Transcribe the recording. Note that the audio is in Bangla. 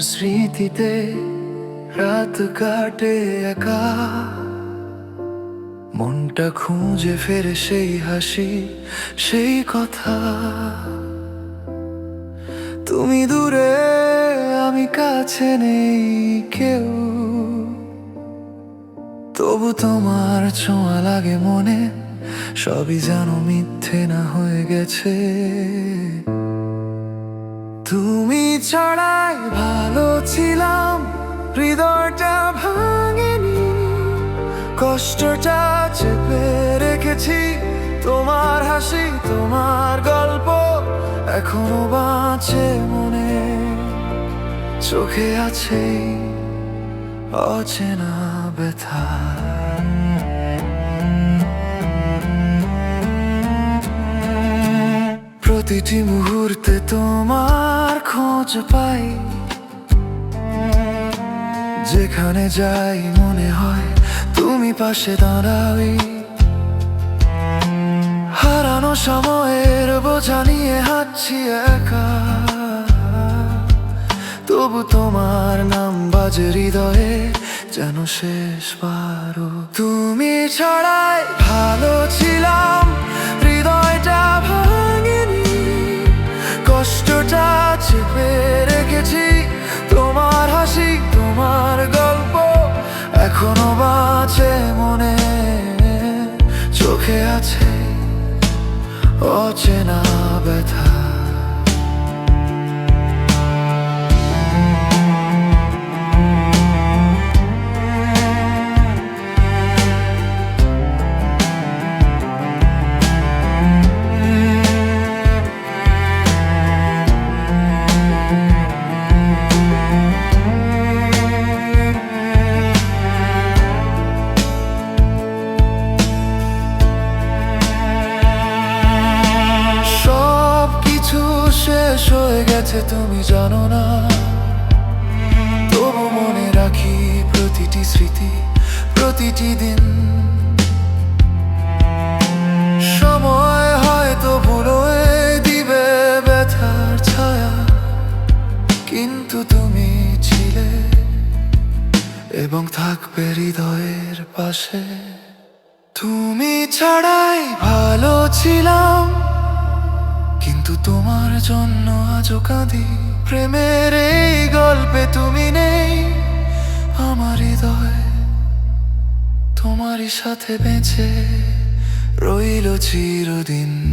স্মৃতিতে রাত কাটে একা। মনটা খুঁজে ফেরে সেই হাসি, সেই কথা। তুমি দূরে, আমি কাছে নেই কেউ। তবু তোমার ছোঁয়া লাগে মনে, সবই যেন মিথ্যে না হয়ে গেছে। তুমি ছাড়াই ভালো ছিলাম, হৃদয়টা ভাঙেনি, কষ্টটা চেপে রেখেছি, তোমার হাসি, তোমার গল্প এখনও বাঁচে মনে। চোখে আছে অচেনা ব্যথা। প্রতিটি মুহূর্তে তোমার খোঁজ পাই। যেখানে যাই মনে হয় তুমি পাশে দাঁড়াই। হারানো সময়ের বোঝা নিয়ে হাঁটছি একা। তবু তোমার নাম বাজে হৃদয়ে যেন শেষবারও। তুমি ছাড়াই ভালো ছিলাম। চোখে আছে অচেনা ব্যথা। গেছে তুমি জানো না। তবু মনে রাখি প্রতিটি স্মৃতি, প্রতিটি দিন। সময় হয়তো দিবে ছায়া, কিন্তু তুমি ছিলে এবং থাকবে হৃদয়ের পাশে। তুমি ছাড়াই ভালো ছিলাম। তোমার জন্য আজও কাঁদি। প্রেমের এই গল্পে তুমি নেই। আমার হৃদয় তোমারই সাথে বেঁচে রইল চিরদিন।